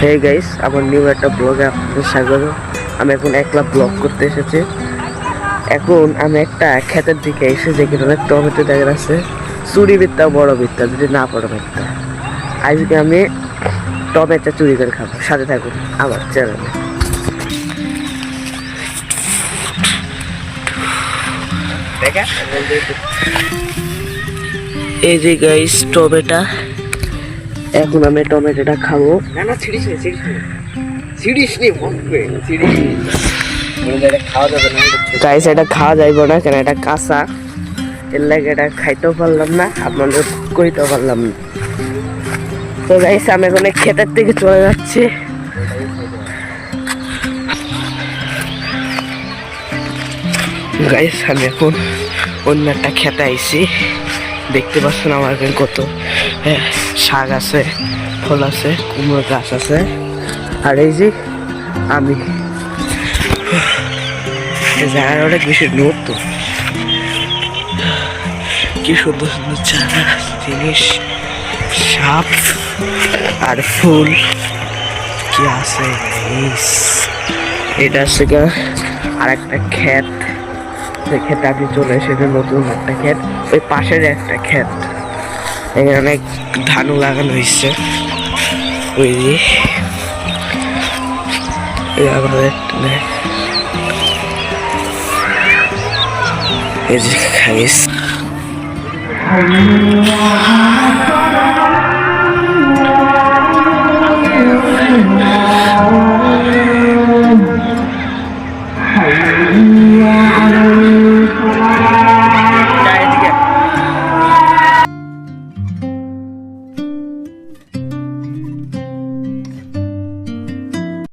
Hey guys আমার new একটা ব্লগে আপনাদের স্বাগত। আমি এখন একলা ব্লগ করতে এসেছি। এখন আমি একটা ক্ষেতের দিকে এসে যেখানে অনেক টমেটো দেখা যাচ্ছে। চুরি বিদ্যা বড় বিদ্যা যদি না পড়ো বিদ্যা। আজকে আমি টমেটো চুরি করে খাব। সাথে থাকুন আমার চ্যানেলে এই যে গাইস টমেটো এখন আমি টমেটোটা খাব। না না ছিড়িস নি ছিড়িস নি। ছিড়িস নি বলবে ছিড়িস নি। বলে এটা খাওয়া যাবে না এটা ছোট। গাইস এটা খাওয়া যাইব না কেন এটা কাঁচা। এর লাগে এটা খাইতেও পারলাম না আপনাদের কইতেও পারলাম না। তো গাইস আমি এখন ক্ষেতের থেকে চলে যাচ্ছি। গাইস আমি এখন অন্য একটা খেতে আইছি। দেখতে পাচ্ছেন আমার এখানে কত হ্যাঁ, শাক আছে ফল আছে কুমড়ো গাছ আছে। আর এই যে আমি জায়গাটা অনেক বেশি নতুন কি সুন্দর সুন্দর চারা জিনিস সাপ আর ফুল। কি আছে এটা হচ্ছে আর একটা ক্ষেত। যে ক্ষেতে আমি চলে এসেছি নতুন একটা ক্ষেত। ওই পাশের একটা ক্ষেত। এখানে অনেক ধানও লাগানো হয়েছে। ওই যে। খাইস